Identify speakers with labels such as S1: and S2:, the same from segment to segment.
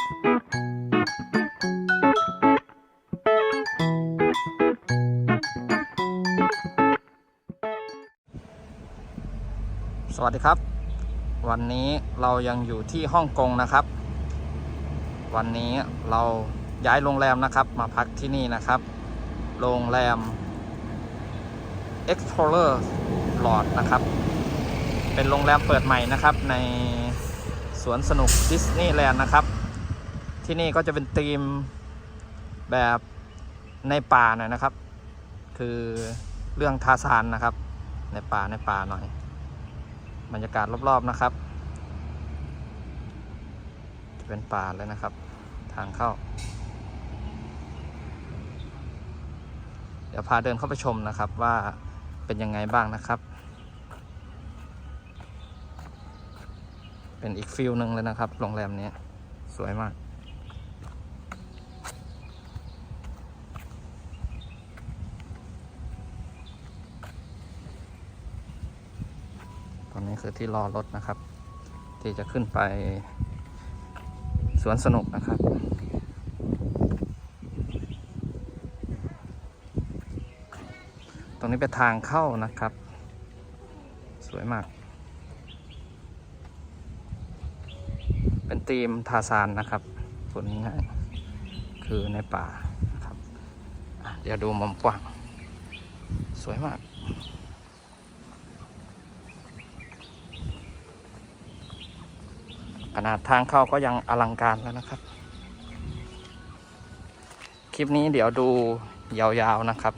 S1: สวัสดีครับ วันนี้เรายังอยู่ที่ฮ่องกงนะครับ วันนี้เราย้ายโรงแรมนะครับ มาพักที่นี่นะครับ โรงแรม Explorer Lodge นะครับ เป็นโรงแรมเปิดใหม่นะครับในสวนสนุกดิสนีย์แลนด์นะครับ ที่นี่ก็จะเป็นธีมแบบในป่าหน่อยนะครับ คือเรื่องทาซานนะครับ ในป่าในป่าหน่อย บรรยากาศรอบๆนะครับ จะเป็นป่าเลยนะครับ ทางเข้า เดี๋ยวพาเดินเข้าไปชมนะครับว่าเป็นยังไงบ้างนะครับ เป็นอีกฟิลหนึ่งเลยนะครับ โรงแรมนี้สวยมาก ตอนนี้ คือที่รอรถนะครับ ที่จะขึ้นไปสวนสนุกนะครับตรงนี้เป็นทางเข้านะครับ สวยมาก เป็นธีมทาซานนะครับพูดง่ายคือในป่านะครับ เดี๋ยวดูมุมกว้าง สวยมาก ขนาดทางเข้าก็ยังอลังการแล้วนะครับ คลิปนี้เดี๋ยวดูยาวๆนะครับ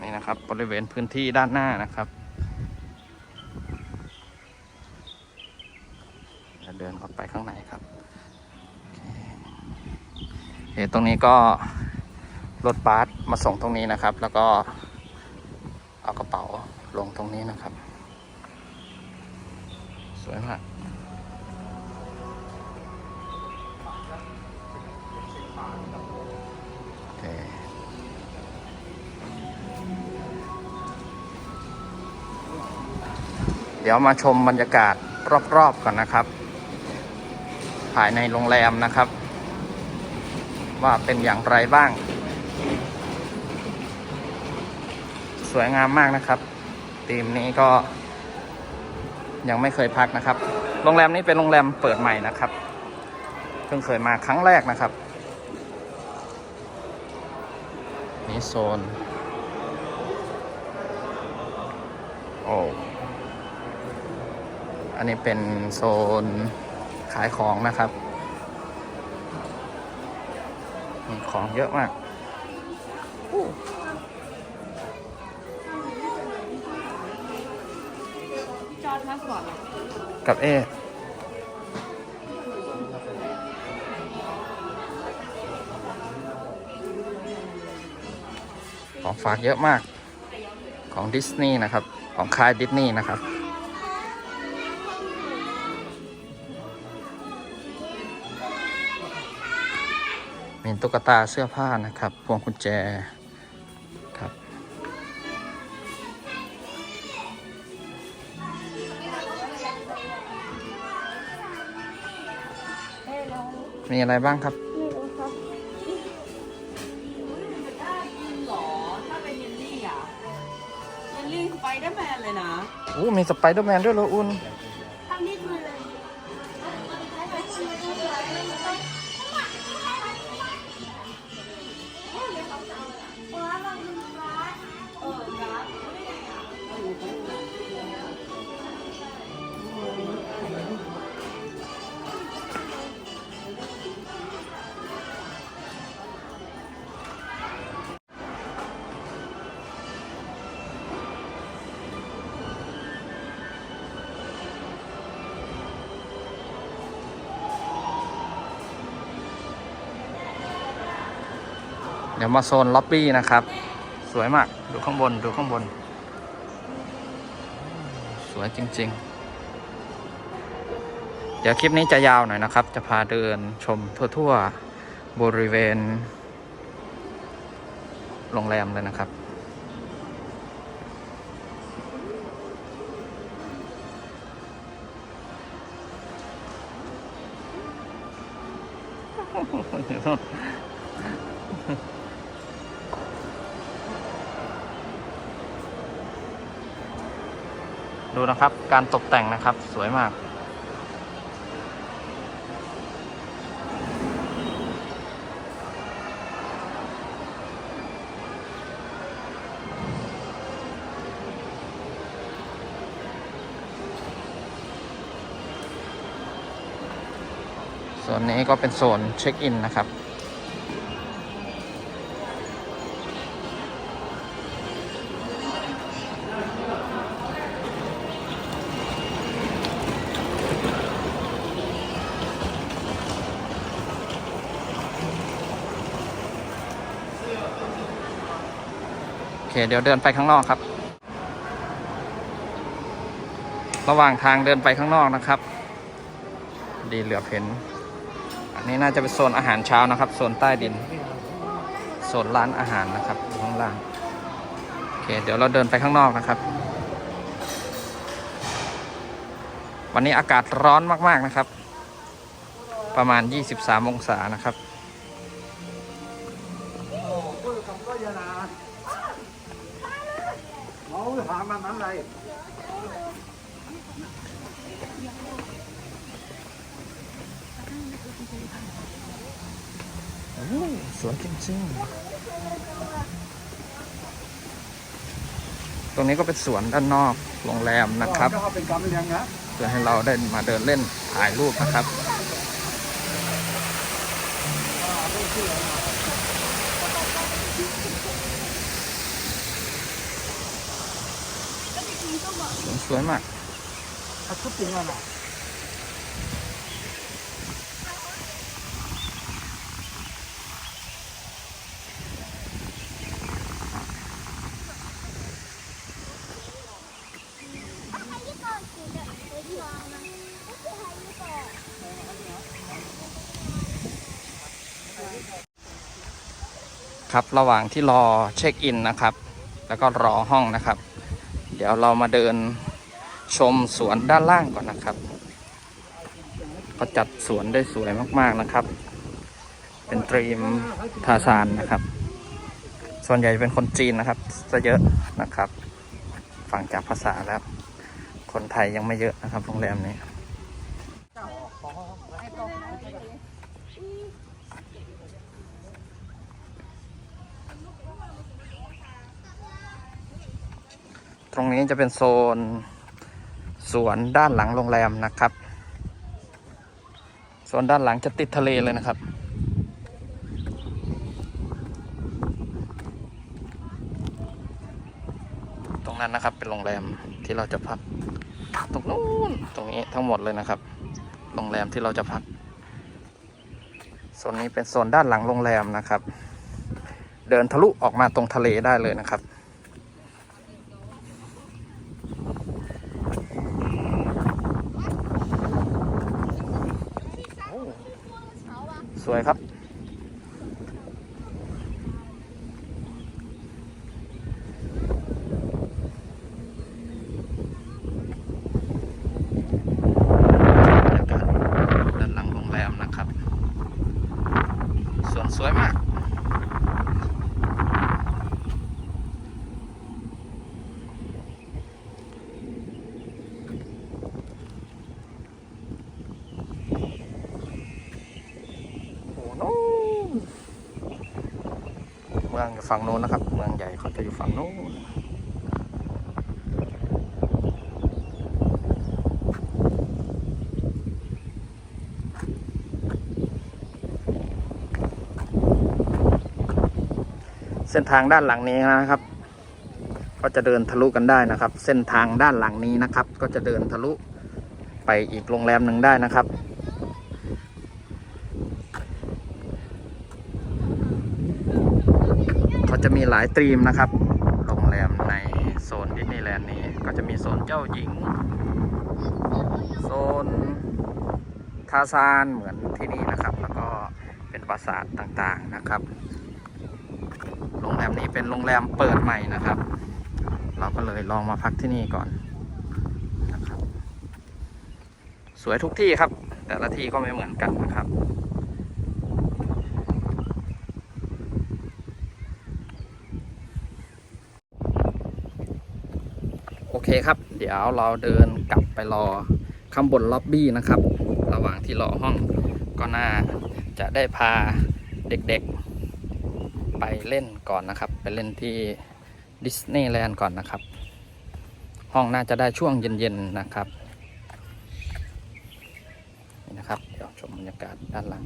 S1: นี่นะครับบริเวณพื้นที่ด้านหน้านะครับเดี๋ยวเดินเข้าไปข้างในครับ เดี๋ยวตรงนี้ก็รถบัสมาส่งตรงนี้นะครับ แล้วก็เอากระเป๋าลงตรงนี้นะครับ สวยมากเดี๋ยวมาชมบรรยากาศรอบๆก่อนนะครับ ภายในโรงแรมนะครับ ว่าเป็นอย่างไรบ้าง สวยงามมากนะครับทีมนี้ก็ ยังไม่เคยพักนะครับ โรงแรมนี้เป็นโรงแรมเปิดใหม่นะครับ เพิ่งเคยมาครั้งแรกนะครับ นี่โซน โอ้อันนี้เป็นโซนขายของนะครับ มี ของเยอะมาก
S2: จอดพักก่อน
S1: กับเอของฝากเยอะมากของดิสนีย์นะครับ ของค่ายดิสนีย์นะครับ มีตุ๊กตาเสื้อผ้านะครับ พวงกุญแจครับ มีอะไรบ้างครับ
S2: ไม่รู้ครับหรอ ถ้าเป็นเยลลี่อะ เยลลี่สไปเดอร์แมนเลยนะ
S1: อู้มีสไปเดอร์แมนด้วยเหรออุ่น
S2: เดี๋
S1: ยวมาโซนล็อบบี้นะครับ สวยมาก ดูข้างบน ดูข้างบน สวยจริง ๆ เดี๋ยวคลิปนี้จะยาวหน่อยนะครับ จะพาเดินชมทั่ว ๆ บริเวณ โรงแรมเลยนะครับ เดู ดูนะครับ การตกแต่งนะครับสวยมาก ส่วนนี้ก็เป็นโซนเช็คอินนะครับ เคเดี๋ยวเดินไปข้างนอกครับ ระหว่างทางเดินไปข้างนอกนะครับ ดีเหลือเห็น อันนี้น่าจะเป็นโซนอาหารเช้านะครับ โซนใต้ดิน โซนร้านอาหารนะครับดูข้างล่างโอเค เดี๋ยวเราเดินไปข้างนอกนะครับ วันนี้อากาศร้อนมากๆนะครับ ประมาณ 23 องศานะครับ โอ้สวยจริงๆ ตรงนี้ก็เป็นสวนด้านนอกโรงแรมนะครับ
S3: ก็เป็นกำยังนะ
S1: เพื่อให้เราได้มาเดินเล่นถ่ายรูปนะครับสวยสวยมาก
S3: ถ้าชุดจริงอะ นะ
S1: ครับ ระหว่างที่รอเช็คอินนะครับ แล้วก็รอห้องนะครับ เดี๋ยวเรามาเดินชมสวนด้านล่างก่อนนะครับ ก็จัดสวนได้สวยมากๆนะครับ เป็นตรีมทาซานนะครับ ส่วนใหญ่เป็นคนจีนนะครับจะเยอะนะครับ ฟังจากภาษาแล้ว คนไทยยังไม่เยอะนะครับโรงแรมนี้ ตรงนี้จะเป็นโซนสวนด้านหลังโรงแรมนะครับ โซนด้านหลังจะติดทะเลเลยนะครับตรงนั้นนะครับเป็นโรงแรมที่เราจะพักตรงนู้นตรงนี้ทั้งหมดเลยนะครับ โรงแรมที่เราจะพักโซนนี้เป็นโซนด้านหลังโรงแรมนะครับ เดินทะลุออกมาตรงทะเลได้เลยนะครับ วยครับ บรรยากาศด้านหลังโรงแรมนะครับ สวนสวยมาก โอ้โหนู้นเมืองอยู่ฝั่งโน้นนะครับ เมืองใหญ่เขาจะอยู่ฝั่งโน้นเส้นทางด้านหลังนี้นะครับ ก็จะเดินทะลุกันได้นะครับ เส้นทางด้านหลังนี้นะครับ ก็จะเดินทะลุไปอีกโรงแรมหนึ่งได้นะครับ เขาจะมีหลายตรีมนะครับ โรงแรมในโซนดิสนีย์แลนด์นี้ ก็จะมีโซนเจ้าหญิง โซนทาซานเหมือนที่นี่นะครับ แล้วก็เป็นปราสาทต่างๆนะครับ โรงแรมนี้เป็นโรงแรมเปิดใหม่นะครับ เราก็เลยลองมาพักที่นี่ก่อนนะครับ สวยทุกที่ครับ แต่ละที่ก็ไม่เหมือนกันนะครับ อเคครับ เดี๋ยวเราเดินกลับไปรอข้างบนล็อบบี้นะครับ ระหว่างที่รอห้องก็น่าจะได้พาเด็กๆ ไปเล่นก่อนนะครับ ไปเล่นที่ดิสนีย์แลนด์ก่อนนะครับ ห้องน่าจะได้ช่วงเย็นๆนะครับนี่นะครับ เดี๋ยวชมบรรยากาศด้านหลัง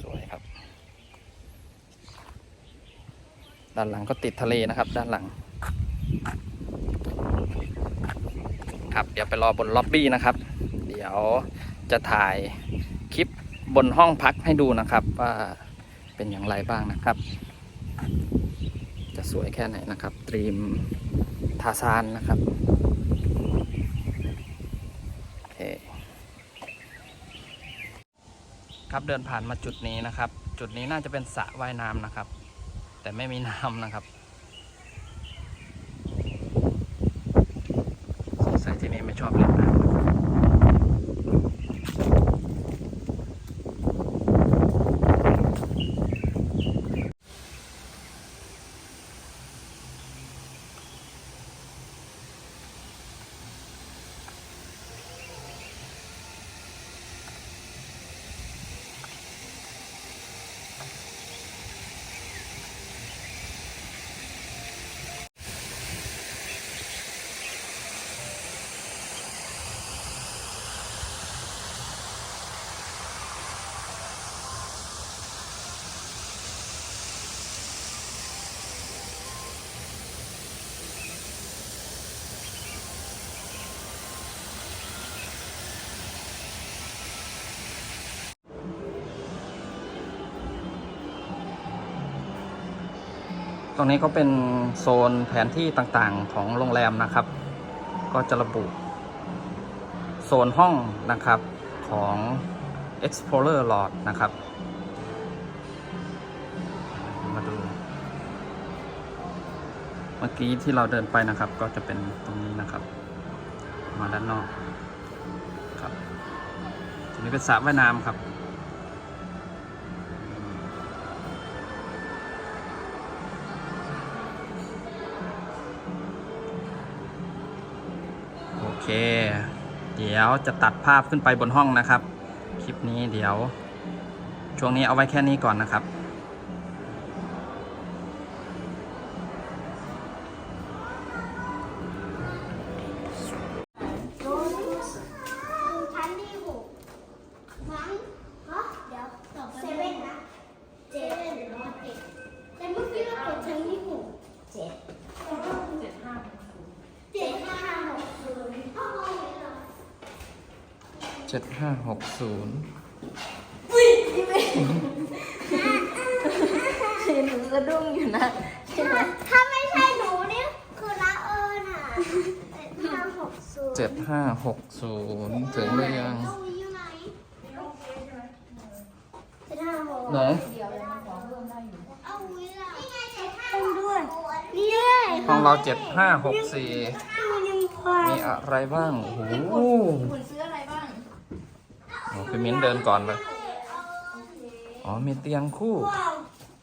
S1: สวยครับ ด้านหลังก็ติดทะเลนะครับ ด้านหลัง ครับเดี๋ยวไปรอบนล็อบบี้นะครับ เดี๋ยวจะถ่ายคลิปบนห้องพักให้ดูนะครับว่าเป็นอย่างไรบ้างนะครับ จะสวยแค่ไหนนะครับตรีมทาซานนะครับโอเคครับเดินผ่านมาจุดนี้นะครับ จุดนี้น่าจะเป็นสระว่ายน้ำนะครับ แต่ไม่มีน้ำนะครับสงสัยที่นี่ไม่ชอบเล่นน้ำ รงนี้ก็เป็นโซนแผนที่ต่างๆของโรงแรมนะครับ ก็จะระบุโซนห้องนะครับของ Explorer Lodge นะครับ มาดู เมื่อกี้ที่เราเดินไปนะครับ ก็จะเป็นตรงนี้นะครับ มาด้านนอกครับทีนี้เป็นสระว่ายน้ำครับ เค เดี๋ยวจะตัดภาพขึ้นไปบนห้องนะครับ คลิปนี้เดี๋ยว ช่วงนี้เอาไว้แค่นี้ก่อนนะครับ
S4: เจ็ดห้าหกศูนย์หนู
S2: สะดุ้งอยู่นะใช่ไหม
S4: ถ้าไม่ใช่หนูนี่คือละเอิญอะเจ็ดห้าหกศูนย์
S1: เจ็ดห้าหกศูนย์ถึงหรือยัง
S4: เอาวิอยู่ไหนเจ็ดห้าหก
S1: ไหน
S4: เอาวิล่ะนี่ไงเจ็ดห้าหกด้วยนี่เลย
S1: ห้องเราเจ็ดห้าหกสี่
S4: มันยังพอ
S1: มีอะไรบ้างโอ้โห
S2: คุณซื้ออะไร บ้าง
S1: โอ้พี่มิ้นเดินก่อนเลย อ๋อ มีเตียงคู่
S4: ว้าว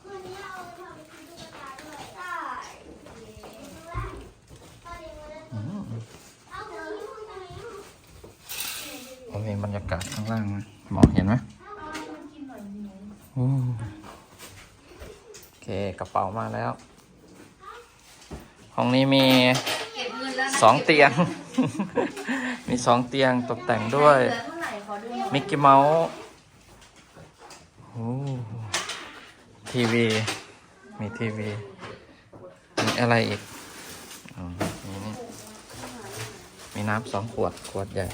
S4: คืนนี้เอาทำเป็นตุ๊กตาด้วยได้
S1: อืม
S4: เอาตัวนี้มันทำไมอะ
S1: โอ้มีบรรยากาศข้างล่างไหมมองเห็นไหมโอ้โอเค กระเป๋ามาแล้ว ห้องนี้มี
S2: เก็บเงินแล้วนะ
S1: สองเตียง มีสองเตียงตกแต่งด้วย
S2: เหลือ
S1: มิกกี้เมาส์โอ้ทีวี มีทีวี มีอะไรอีกอ๋อมีนี่ มีน้ำสองขวด ขวดใหญ่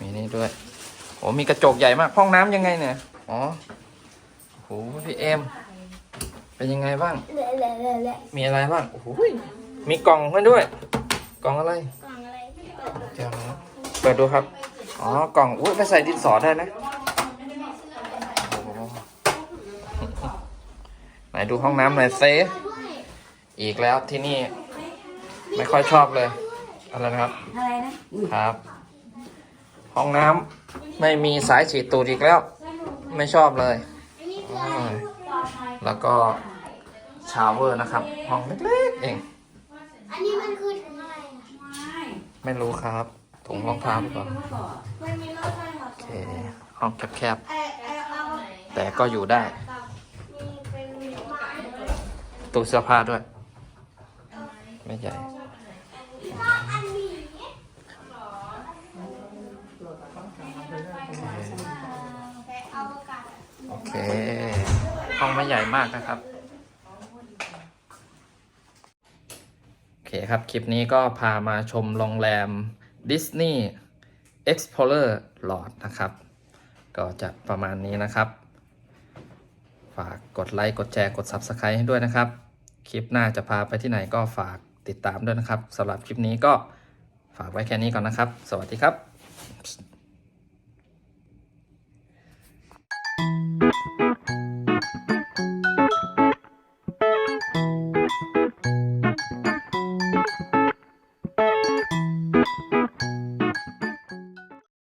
S1: มีนี่ด้วย โอ้มีกระจกใหญ่มาก ห้องน้ำยังไงเนี่ย อ๋อโอ้โหพี่เอ็ม เป็นยังไงบ้าง
S4: เละเละเละเละ
S1: มีอะไรบ้าง โอ้โหมีกล่องให้ด้วย กล่องอะไร
S4: กล่องอะไร
S1: เจ้านะเปิดดูครับ
S4: อ
S1: อ๋อกล่องอุ้ยไปใส่ดินสอได้นะโอ้โหไหนดูห้องน้ำหน่อยเซ
S4: ด้วย
S1: อีกแล้วที่นี่ ไม่ค่อยชอบเลยอะไรนะครับ
S2: อะไรนะครับ
S1: ห้องน้ำไม่มีสายฉีดตูดอีกแล้ว ไม่ชอบเลย
S4: อันนี้คืออะไร
S1: แล้วก็ชาวเวอร์นะครับ ห้องเล็กๆเอง
S4: อันนี้มันคือถุงอะไรอะ
S2: ไม่
S1: ไม่รู้ครับ ถุงรองเท้าหรือเปล่า
S4: มัน
S1: โอเคห้องแคบๆแต่ก็อยู่ได้ ตู้เสื้อผ้าด้วย ไม่ใหญ่โอเค ห้องไม่ใหญ่มากนะครับ โอเคครับ คลิปนี้ก็พามาชมโรงแรม Disney Explorer Lord นะครับ ก็จะประมาณนี้นะครับ ฝากกดไลค์ กดแชร์ กด Subscribe ให้ด้วยนะครับ คลิปหน้าจะพาไปที่ไหนก็ฝากติดตามด้วยนะครับสำหรับคลิปนี้ก็ฝากไว้แค่นี้ก่อนนะครับ สวัสดีครับ